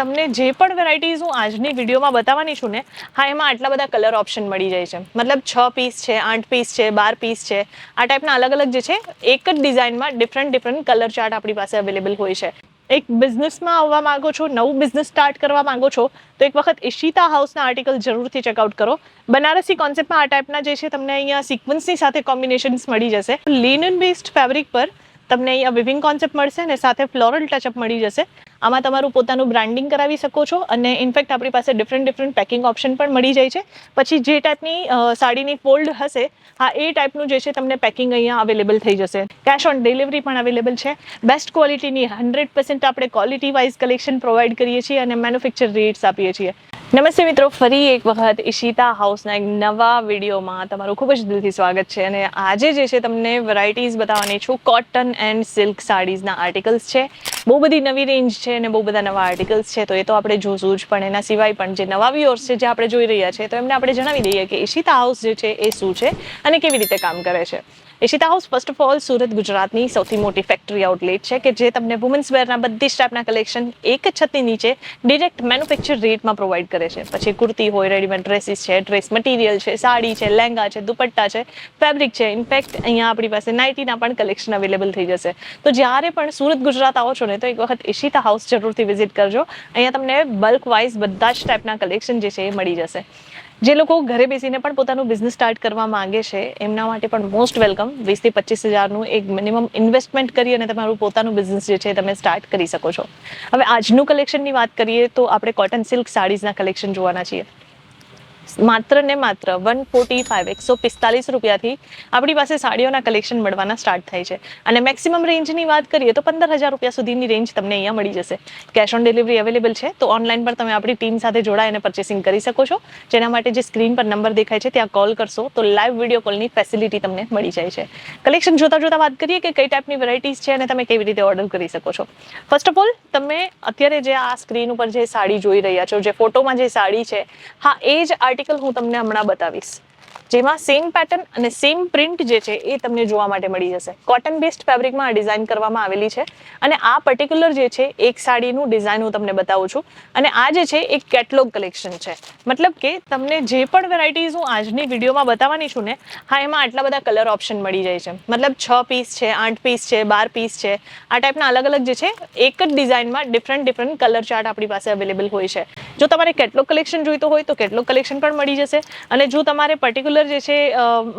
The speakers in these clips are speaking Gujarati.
તમને જે પણ વેરાયટીઝ હું આજની વિડીયોમાં બતાવવાની છું ને, હા, એમાં આટલા બધા કલર ઓપ્શન મળી જાય છે. મતલબ છ પીસ છે, આઠ પીસ છે, બાર પીસ છે. આ ટાઈપના અલગ અલગ જે છે, એક જ ડિઝાઇનમાં ડિફરન્ટ ડિફરન્ટ કલર ચાર્ટ આપણી પાસે અવેલેબલ હોય છે. એક બિઝનેસમાં આવવા માંગો છો, નવું બિઝનેસ સ્ટાર્ટ કરવા માંગો છો, તો એક વખત ઈશિતા હાઉસના આર્ટિકલ જરૂરથી ચેકઆઉટ કરો. બનારસી કોન્સેપ્ટમાં આ ટાઈપના જે છે, તમને અહીંયા સિક્વન્સની સાથે કોમ્બિનેશન્સ મળી જશે. લિનન બેસ્ડ ફેબ્રિક પર તમને અહીંયા વિવિંગ કોન્સેપ્ટ મળશે અને સાથે ફ્લોરલ ટચઅપ મળી જશે. આમાં તમારું પોતાનું બ્રાન્ડિંગ કરાવી શકો છો અને ઇનફેક્ટ આપણી પાસે ડિફરન્ટ ડિફરન્ટ પેકિંગ ઓપ્શન પણ મળી જાય છે. પછી જે ટાઈપની સાડીની ફોલ્ડ હશે, હા, એ ટાઈપનું જે છે તમને પેકિંગ અહીંયા અવેલેબલ થઈ જશે. કેશ ઓન ડિલિવરી પણ અવેલેબલ છે. બેસ્ટ ક્વોલિટીની હંડ્રેડ પર્સન્ટ આપણે ક્વોલિટી વાઇઝ કલેક્શન પ્રોવાઈડ કરીએ છીએ અને મેન્યુફેક્ચર રેટ્સ આપીએ છીએ. નમસ્તે મિત્રો, ફરી એક વખત ઈશિતા હાઉસના એક નવા વિડીયોમાં તમારું ખૂબ જ દિલથી સ્વાગત છે અને આજે જે છે તમને વેરાયટીઝ બતાવવાની છું કોટન એન્ડ સિલ્ક સાડીઝના આર્ટિકલ્સ છે. બહુ બધી નવી રેન્જ છે અને બહુ બધા નવા આર્ટિકલ્સ છે, તો એ તો આપણે જોશું જ, પણ એના સિવાય પણ જે નવા વ્યુઅર્સ છે જે આપણે જોઈ રહ્યા છે, તો એમને આપણે જણાવી દઈએ કે ઈશિતા હાઉસ જે છે એ શું છે અને કેવી રીતે કામ કરે છે. Ishita house first of all Surat ગુજરાતની સૌથી મોટી ફેક્ટરી આઉટલેટ છે કે જે તમને વુમન્સ વેરના બધી જ ટાઈપના કલેક્શન એક જ છતની નીચે ડિરેક્ટ મેન્યુફેક્ચર રેટમાં પ્રોવાઈડ કરે છે. પછી કુર્તી હોય રેડીમેડ ડ્રેસીસ છે ડ્રેસ મટીરિયલ છે, સાડી છે, લહેંગા છે, દુપટ્ટા છે ફેબ્રિક છે. ઇનફેક્ટ અહીંયા આપણી પાસે નાઇટીના પણ કલેક્શન અવેલેબલ થઈ જશે. તો જ્યારે પણ સુરત ગુજરાત આવો છો ને, તો એક વખત ઈશિતા હાઉસ જરૂરથી વિઝિટ કરજો. અહીંયા તમને બલ્ક વાઇઝ બધા જ ટાઈપના કલેક્શન જે છે એ મળી જશે. જે લોકો ઘરે બેસીને પણ પોતાનું બિઝનેસ સ્ટાર્ટ કરવા માંગે છે, એમના માટે પણ મોસ્ટ વેલકમ વીસથી પચીસ હજારનું એક મિનિમમ ઇન્વેસ્ટમેન્ટ કરી અને તમારું પોતાનું બિઝનેસ જે છે તમે સ્ટાર્ટ કરી શકો છો. હવે આજનું કલેક્શનની વાત કરીએ તો આપણે કોટન સિલ્ક સાડીઝના કલેક્શન જોવાના છીએ. માત્ર ને માત્ર વન ફોર્ટી ફાઇવ એકસો પિસ્તાલીસ રૂપિયાથી આપણી પાસે સાડીઓના કલેક્શન મળવાના સ્ટાર્ટ થાય છે. અને મેક્સિમમ રેન્જની વાત કરીએ તો પંદર હજાર રૂપિયા સુધીની રેન્જ તમને અહીંયા મળી જશે. કેશ ઓન ડિલિવરી અવેલેબલ છે. તો ઓનલાઈન પર તમે આપણી ટીમ સાથે જોડાઈને પરચેસિંગ કરી શકો છો. જેના માટે જે સ્ક્રીન પર નંબર દેખાય છે, ત્યાં કોલ કરશો તો લાઈવ વીડિયો કોલની ફેસિલિટી તમને મળી જાય છે. કલેક્શન જોતા જોતા વાત કરીએ કે કઈ ટાઈપની વેરાયટીઝ છે અને તમે કેવી રીતે ઓર્ડર કરી શકો છો. ફર્સ્ટ ઓફ ઓલ તમે અત્યારે જે આ સ્ક્રીન ઉપર જે સાડી જોઈ રહ્યા છો, જે ફોટોમાં જે સાડી છે, હા, એ જ આર્ટિકલ હું તમને હમણાં બતાવીશ. જેમાં સેમ પેટર્ન અને સેમ પ્રિન્ટ જે છે એ તમને જોવા માટે મળી જશે. કોટન બેસ્ડ ફેબ્રિકમાં આ ડિઝાઇન કરવામાં આવેલી છે અને આ પર્ટિક્યુલર જે છે એક સાડીનું ડિઝાઇન હું તમને બતાવું છું. અને આ જે છે એક કેટલોગ કલેક્શન છે. મતલબ કે તમને જે પણ વેરાયટીઝ હું આજની વિડીયોમાં બતાવવાની છું ને, હા, એમાં આટલા બધા કલર ઓપ્શન મળી જાય છે. મતલબ છ પીસ છે, આઠ પીસ છે, બાર પીસ છે. આ ટાઈપના અલગ અલગ જે છે એક જ ડિઝાઇનમાં ડિફરન્ટ ડિફરન્ટ કલર ચાર્ટ આપણી પાસે અવેલેબલ હોય છે. જો તમારે કેટલોગ કલેક્શન જોઈતો હોય તો કેટલોગ કલેક્શન પણ મળી જશે. અને જો તમારે પર્ટિક્યુલર જે છે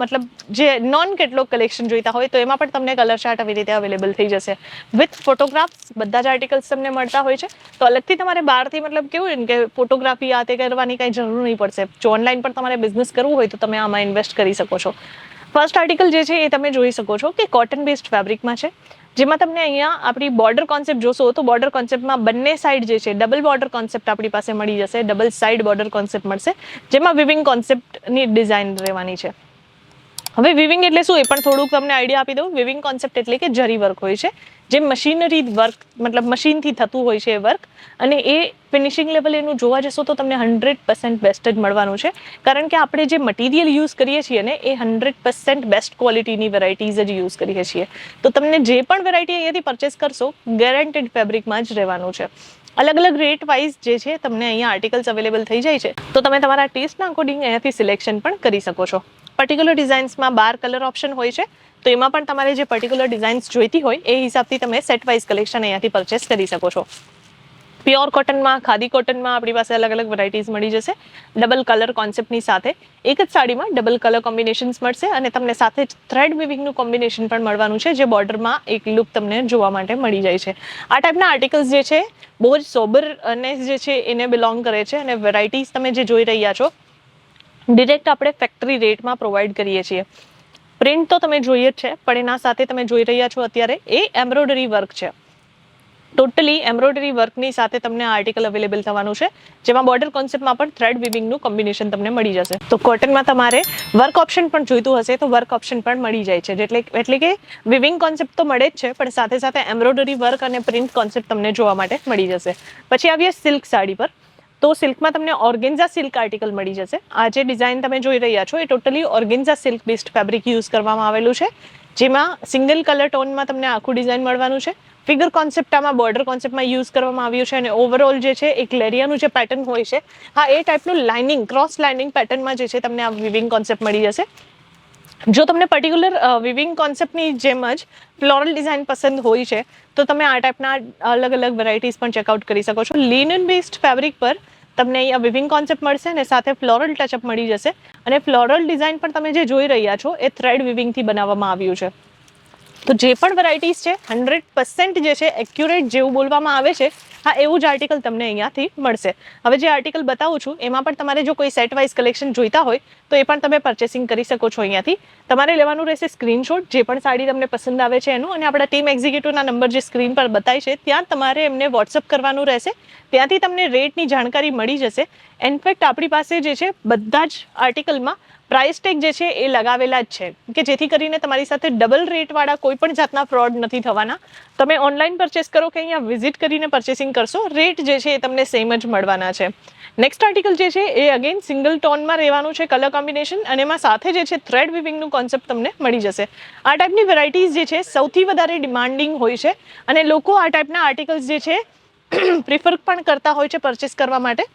મતલબ જે નોન કેટલોગ કલેક્શન જોઈતા હોય તો એમાં પણ તમને કલર ચાર્ટ આવી રીતે અવેલેબલ થઈ જશે. વિથ ફોટોગ્રાફ્સ બધા જ આર્ટિકલ્સ તમને મળતા હોય છે. તો અલગથી તમારે બહારથી મતલબ કેવું કે ફોટોગ્રાફી આ તે કરવાની કાંઈ જરૂર નહીં પડશે. જો ઓનલાઈન પણ તમારે બિઝનેસ કરવું હોય તો તમે આમાં ઇન્વેસ્ટ કરી શકો છો. ફર્સ્ટ આર્ટિકલ જે છે એ તમે જોઈ શકો છો કે કોટન બેસ્ડ ફેબ્રિકમાં છે. જેમાં તમને અહીંયા આપણી બોર્ડર કોન્સેપ્ટ જોશો તો બોર્ડર કોન્સેપ્ટમાં બંને સાઈડ જે છે ડબલ બોર્ડર કોન્સેપ્ટ આપણી પાસે મળી જશે ડબલ સાઈડ બોર્ડર કોન્સેપ્ટ મળશે, જેમાં વિવિંગ કોન્સેપ્ટની ડિઝાઇન રહેવાની છે. હવે વિવિંગ એટલે શું? એ પણ થોડુંક તમને આઈડિયા આપી દઉં. વિવિંગ કોન્સેપ્ટ એટલે કે જરી વર્ક હોય છે. જે મશીનરી વર્ક મતલબ મશીનથી થતું હોય છે એ વર્ક અને એ ફિનિશિંગ લેવલ એનું જોવા જશો તો તમને હંડ્રેડ પર્સન્ટ બેસ્ટ જ મળવાનું છે. કારણ કે આપણે જે મટીરિયલ યુઝ કરીએ છીએ ને, એ હંડ્રેડ પર્સન્ટ બેસ્ટ ક્વોલિટીની વેરાયટીઝ જ યુઝ કરીએ છીએ. તો તમને જે પણ વેરાયટી અહીંયાથી પરચેસ કરશો ગેરંટેડ ફેબ્રિકમાં જ રહેવાનું છે. અલગ અલગ રેટ વાઇઝ જે છે, તમને અહીંયા આર્ટિકલ્સ અવેલેબલ થઈ જાય છે. તો તમે તમારા ટેસ્ટના અકોર્ડિંગ અહીંયાથી સિલેક્શન પણ કરી શકો છો. પર્ટિક્યુલર ડિઝાઇન્સમાં બાર કલર ઓપ્શન હોય છે, તો એમાં પણ તમારે જે પર્ટિક્યુલર ડિઝાઇન્સ જોઈતી હોય, એ હિસાબથી તમે સેટ વાઇઝ કલેક્શન અહીંયાથી પરચેસ કરી શકો છો. પ્યોર કોટનમાં ખાદી કોટનમાં આપણી પાસે અલગ અલગ વેરાયટીઝ મળી જશે. ડબલ કલર કોન્સેપ્ટની સાથે એક જ સાડીમાં ડબલ કલર કોમ્બિનેશન્સ મળશે અને તમને સાથે જ થ્રેડ વિવિંગનું કોમ્બિનેશન પણ મળવાનું છે, જે બોર્ડરમાં એક લુક તમને જોવા માટે મળી જાય છે. આ ટાઈપના આર્ટિકલ્સ જે છે, બહુ જ સોબરનેસ જે છે, એને બિલોંગ કરે છે અને વેરાયટીઝ તમે જે જોઈ રહ્યા છો ડિરેક્ટ આપણે ફેક્ટરી રેટમાં પ્રોવાઈડ કરીએ છીએ. પ્રિન્ટ તો તમે જોઈએ જ છે, પણ એના સાથે તમે જોઈ રહ્યા છો અત્યારે એ એમ્બ્રોઇડરી વર્ક છે. ટોટલી એમ્બ્રોઇડરી વર્કની સાથે તમને આ આર્ટિકલ અવેલેબલ થવાનું છે, જેમાં બોર્ડર કોન્સેપ્ટમાં પણ થ્રેડ વિવિંગનું કોમ્બિનેશન તમને મળી જશે. તો કોટનમાં તમારે વર્ક ઓપ્શન પણ જોઈતું હશે, તો વર્ક ઓપ્શન પણ મળી જાય છે. એટલે એટલે કે વિવિંગ કોન્સેપ્ટ તો મળે જ છે, પણ સાથે સાથે એમ્બ્રોઇડરી વર્ક અને પ્રિન્ટ કોન્સેપ્ટ તમને જોવા માટે મળી જશે. પછી આવીએ સિલ્ક સાડી પર. તો સિલ્કમાં તમને ઓર્ગેન્ઝા સિલ્ક આર્ટિકલ મળી જશે. આ જે ડિઝાઇન તમે જોઈ રહ્યા છો, એ totally organza silk based fabric use કરવામાં આવેલું છે. જેમાં સિંગલ કલર ટોનમાં તમને આખું ડિઝાઇન મળવાનું છે. ફિગર કોન્સેપ્ટ આમાં બોર્ડર કોન્સેપ્ટમાં યુઝ કરવામાં આવ્યું છે અને ઓવરઓલ જે છે એક લેરિયાનું જે પેટર્ન હોય છે, હા, એ ટાઈપનું લાઇનિંગ, ક્રોસ લાઇનિંગ પેટર્નમાં જે છે, તમને આ વિવિંગ કોન્સેપ્ટ મળી જશે. જો તમને પર્ટિક્યુલર વિવિંગ કોન્સેપ્ટની જેમ જ ફ્લોરલ ડિઝાઇન પસંદ હોય છે, તો તમે આ ટાઈપના અલગ અલગ વેરાયટીઝ પણ ચેકઆઉટ કરી શકો છો. લિનન બેસ્ડ ફેબ્રિક પર તમને અહીંયા વિવિંગ કોન્સેપ્ટ મળશે અને સાથે ફ્લોરલ ટચઅપ મળી જશે. અને ફ્લોરલ ડિઝાઇન પણ તમે જે જોઈ રહ્યા છો, એ થ્રેડ વિવિંગથી બનાવવામાં આવ્યું છે. તો જે પણ વેરાયટીઝ છે હંડ્રેડ પર્સન્ટ જે છે એક્યુરેટ જેવું બોલવામાં આવે છે, હા, એવું જ આર્ટિકલ તમને અહીંયાથી મળશે. હવે જે આર્ટિકલ બતાવું છું, એમાં પણ તમારે જો કોઈ સેટ વાઇઝ કલેક્શન જોઈતા હોય, તો એ પણ તમે પરચેસિંગ કરી શકો છો અહીંયાથી. તમારે લેવાનું રહેશે સ્ક્રીનશોટ જે પણ સાડી તમને પસંદ આવે છે એનું, અને આપણા ટીમ એક્ઝિક્યુટિવના નંબર જે સ્ક્રીન પર બતાય છે, ત્યાં તમારે એમને વોટ્સઅપ કરવાનું રહેશે. ત્યાંથી તમને રેટની જાણકારી મળી જશે. ઇનફેક્ટ આપણી પાસે જે છે, બધા જ આર્ટિકલમાં પ્રાઇસ ટેગ જે છે એ લગાવેલા જ છે. કે જેથી કરીને તમારી સાથે ડબલ રેટવાળા કોઈ પણ જાતના ફ્રોડ નથી થવાના. તમે ઓનલાઈન પરચેસ કરો કે અહીંયા વિઝિટ કરીને પરચેસિંગ કરશો રેટ જે છે એ તમને સેમ જ મળવાના છે. નેક્સ્ટ આર્ટિકલ જે છે એ અગેન સિંગલ ટોનમાં રહેવાનું છે કલર કોમ્બિનેશન અને એમાં સાથે જે છે થ્રેડ વિવિંગનું કોન્સેપ્ટ તમને મળી જશે. આ ટાઈપની વેરાયટીઝ જે છે સૌથી વધારે ડિમાન્ડિંગ હોય છે અને લોકો આ ટાઈપના આર્ટિકલ્સ જે છે પ્રિફર પણ કરતા હોય છે પરચેસ કરવા માટે.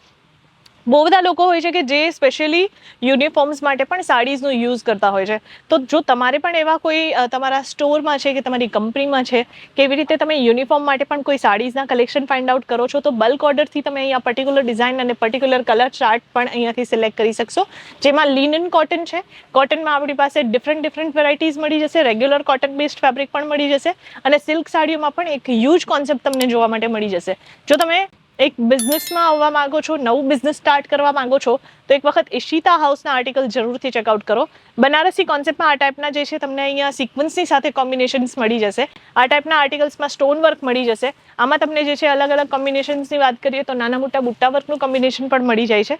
બહુ બધા લોકો હોય છે કે જે સ્પેશિયલી યુનિફોર્મ્સ માટે પણ સાડીઝનો યુઝ કરતા હોય છે. તો જો તમારે પણ એવા કોઈ તમારા સ્ટોરમાં છે કે તમારી કંપનીમાં છે, કેવી રીતે તમે યુનિફોર્મ માટે પણ કોઈ સાડીઝના કલેક્શન ફાઇન્ડ આઉટ કરો છો, તો બલ્ક ઓર્ડરથી તમે અહીંયા પર્ટિક્યુલર ડિઝાઇન અને પર્ટિક્યુલર કલર ચાર્ટ પણ અહીંયાથી સિલેક્ટ કરી શકશો. જેમાં લિનન કોટન છે કોટનમાં આપણી પાસે ડિફરન્ટ ડિફરન્ટ વેરાયટીઝ મળી જશે રેગ્યુલર કોટન બેસ્ડ ફેબ્રિક પણ મળી જશે, અને સિલ્ક સાડીઓમાં પણ એક હ્યુજ કોન્સેપ્ટ તમને જોવા માટે મળી જશે. જો તમે એક બિઝનેસમાં આવવા માંગો છો, નવું બિઝનેસ સ્ટાર્ટ કરવા માંગો છો, તો એક વખત ઈશિતા હાઉસના આર્ટિકલ જરૂરથી ચેકઆઉટ કરો. બનારસી કોન્સેપ્ટમાં આ ટાઈપના જે છે, તમને અહીંયા સિક્વન્સની સાથે કોમ્બિનેશન્સ મળી જશે. આ ટાઈપના આર્ટિકલ્સમાં સ્ટોન વર્ક મળી જશે. આમાં તમને જે છે અલગ અલગ કોમ્બિનેશન્સની વાત કરીએ તો નાના મોટા બુટ્ટા વર્કનું કોમ્બિનેશન પણ મળી જાય છે.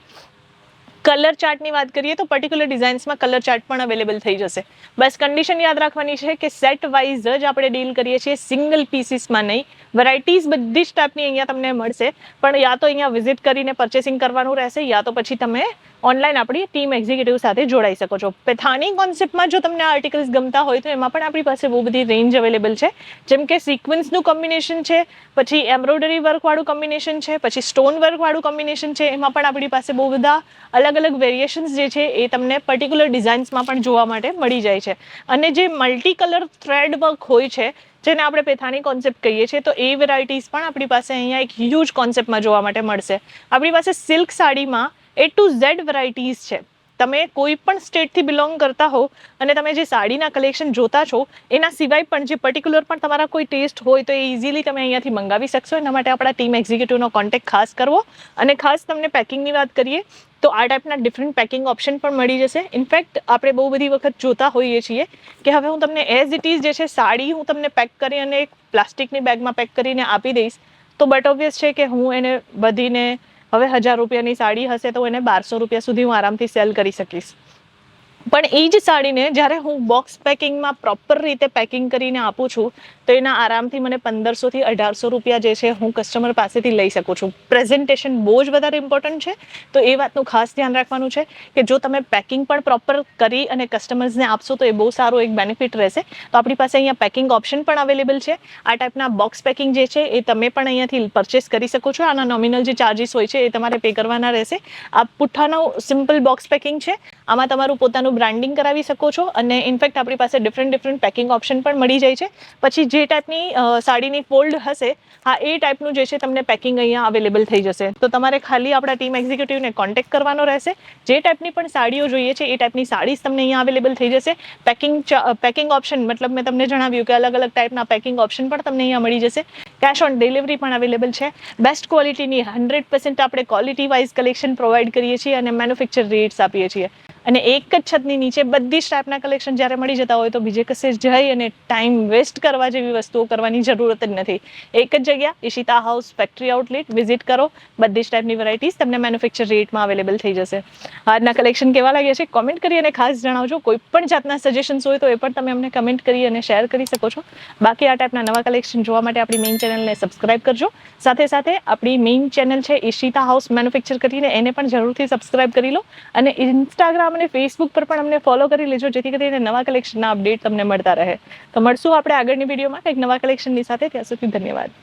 કલર ચાર્ટની વાત કરીએ તો પર્ટિક્યુલર ડિઝાઇન્સમાં કલર ચાર્ટ પણ અવેલેબલ થઈ જશે. બસ કન્ડિશન યાદ રાખવાની છે કે સેટ વાઇઝ જ આપણે ડીલ કરીએ છીએ સિંગલ પીસીસમાં નહીં. વેરાયટીઝ બધી જ ટાઈપની અહીંયા તમને મળશે. પણ યા તો અહીંયા વિઝિટ કરીને પરચેસિંગ કરવાનું રહેશે, યા તો પછી તમે ઓનલાઈન આપણી ટીમ એક્ઝિક્યુટિવ સાથે જોડાઈ શકો છો. પેથાની કોન્સેપ્ટમાં જો તમને આર્ટિકલ્સ ગમતા હોય તો એમાં પણ આપણી પાસે બહુ બધી રેન્જ અવેલેબલ છે. જેમ કે સિક્વન્સનું કોમ્બિનેશન છે, પછી એમ્બ્રોઇડરી વર્કવાળું કોમ્બિનેશન છે, પછી સ્ટોન વર્કવાળું કોમ્બિનેશન છે, એમાં પણ આપણી પાસે બહુ બધા અલગ અલગ વેરિએશન્સ જે છે એ તમને પર્ટિક્યુલર ડિઝાઇન્સમાં પણ જોવા માટે મળી જાય છે. અને જે મલ્ટી કલર થ્રેડ વર્ક હોય છે, જેને આપણે પેથાની કોન્સેપ્ટ કહીએ છીએ, તો એ વેરાયટીઝ પણ આપણી પાસે અહીંયા એક હ્યુજ કોન્સેપ્ટમાં જોવા માટે મળશે. આપણી પાસે સિલ્ક સાડીમાં એ ટુ ઝેડ વેરાયટીઝ છે. તમે કોઈ પણ સ્ટેટથી બિલોંગ કરતા હો અને તમે જે સાડીના કલેક્શન જોતા છો, એના સિવાય પણ જે પર્ટિક્યુલર પણ તમારા કોઈ ટેસ્ટ હોય તો એ ઇઝીલી તમે અહીંયાથી મંગાવી શકશો. એના માટે આપણા ટીમ એક્ઝિક્યુટિવનો કોન્ટેક્ટ ખાસ કરવો. અને ખાસ તમને પેકિંગની વાત કરીએ તો આ ટાઈપના ડિફરન્ટ પેકિંગ ઓપ્શન પણ મળી જશે. ઇનફેક્ટ આપણે બહુ બધી વખત જોતા હોઈએ છીએ કે હવે હું તમને એઝ ઇટ ઇઝ જે છે સાડી હું તમને પેક કરી અને એક પ્લાસ્ટિકની બેગમાં પેક કરીને આપી દઈશ. તો બટ ઓબ્વિયસ છે કે હું એને બધીને હવે હજાર રૂપિયાની સાડી હશે તો એને બારસો રૂપિયા સુધી હું આરામથી સેલ કરી શકીશ. પણ એ જ સાડીને જ્યારે હું બોક્સ પેકિંગમાં પ્રોપર રીતે પેકિંગ કરીને આપું છું, તો એના આરામથી મને પંદરસોથી અઢારસો રૂપિયા જે છે હું કસ્ટમર પાસેથી લઈ શકું છું. પ્રેઝન્ટેશન બહુ જ વધારે ઇમ્પોર્ટન્ટ છે, તો એ વાતનું ખાસ ધ્યાન રાખવાનું છે કે જો તમે પેકિંગ પણ પ્રોપર કરી અને કસ્ટમર્સને આપશો, તો એ બહુ સારો એક બેનિફિટ રહેશે. તો આપણી પાસે અહીંયા પેકિંગ ઓપ્શન પણ અવેલેબલ છે. આ ટાઈપના બોક્સ પેકિંગ જે છે, એ તમે પણ અહીંયાથી પરચેસ કરી શકો છો. આના નોમિનલ જે ચાર્જિસ હોય છે, એ તમારે પે કરવાના રહેશે. આ પુઠ્ઠાનો સિમ્પલ બોક્સ પેકિંગ છે આમાં તમારું પોતાનું બ્રાન્ડિંગ કરાવી શકો છો અને ઇનફેક્ટ આપણી પાસે ડિફરન્ટ ડિફરન્ટ પેકિંગ ઓપ્શન પણ મળી જાય છે. પછી જે ટાઈપની સાડીની ફોલ્ડ હશે, હા, એ ટાઈપનું જે છે તમને પેકિંગ અહીંયા અવેલેબલ થઈ જશે. તો તમારે ખાલી આપણા ટીમ એક્ઝિક્યુટિવને કોન્ટેક્ટ કરવાનો રહેશે. જે ટાઈપની પણ સાડીઓ જોઈએ છે, એ ટાઈપની સાડીઝ તમને અહીંયા અવેલેબલ થઈ જશે. પેકિંગ પેકિંગ ઓપ્શન મતલબ મેં તમને જણાવ્યું કે અલગ અલગ ટાઈપના પેકિંગ ઓપ્શન પણ તમને અહીંયા મળી જશે. કેશ ઓન ડિલિવરી પણ અવેલેબલ છે. બેસ્ટ ક્વોલિટીની હંડ્રેડ પર્સન્ટ આપણે ક્વોલિટી વાઇઝ કલેક્શન પ્રોવાઈડ કરીએ છીએ અને મેન્યુફેક્ચર રેટ્સ આપીએ છીએ. અને એક જ છતની નીચે બધી જ ટાઈપના કલેક્શન જ્યારે મળી જતા હોય તો બીજે કશે જઈ અને ટાઈમ વેસ્ટ કરવા જેવી વસ્તુઓ કરવાની જરૂરત જ નથી. એક જ જગ્યા, Ishita house factory outlet visit કરો. બધી જ ટાઈપની વેરાયટીઝ તમને મેન્યુફેક્ચર રેટમાં અવેલેબલ થઈ જશે. આજના કલેક્શન કેવા લાગ્યા છે? કોમેન્ટ કરી અને ખાસ જણાવજો. કોઈ પણ જાતના સજેશન્સ હોય તો એ પણ તમે અમને કમેન્ટ કરી અને શેર કરી શકો છો. બાકી આ ટાઈપના નવા કલેક્શન જોવા માટે આપણી મેઇન ચેનલને સબસ્ક્રાઇબ કરજો. સાથે સાથે આપણી મેઇન ચેનલ છે ઈશિતા હાઉસ મેન્યુફેક્ચર કરીને એને પણ જરૂરથી સબસ્ક્રાઇબ કરી લો. અને ઇન્સ્ટાગ્રામ અને ફેસબુક પર પણ અમને ફોલો કરી લેજો, જેથી કરીને નવા કલેક્શનના અપડેટ તમને મળતા રહે. તો મળશું આપણે આગળની વિડીયોમાં કંઈક નવા કલેક્શનની સાથે. ત્યાં સુધી ધન્યવાદ.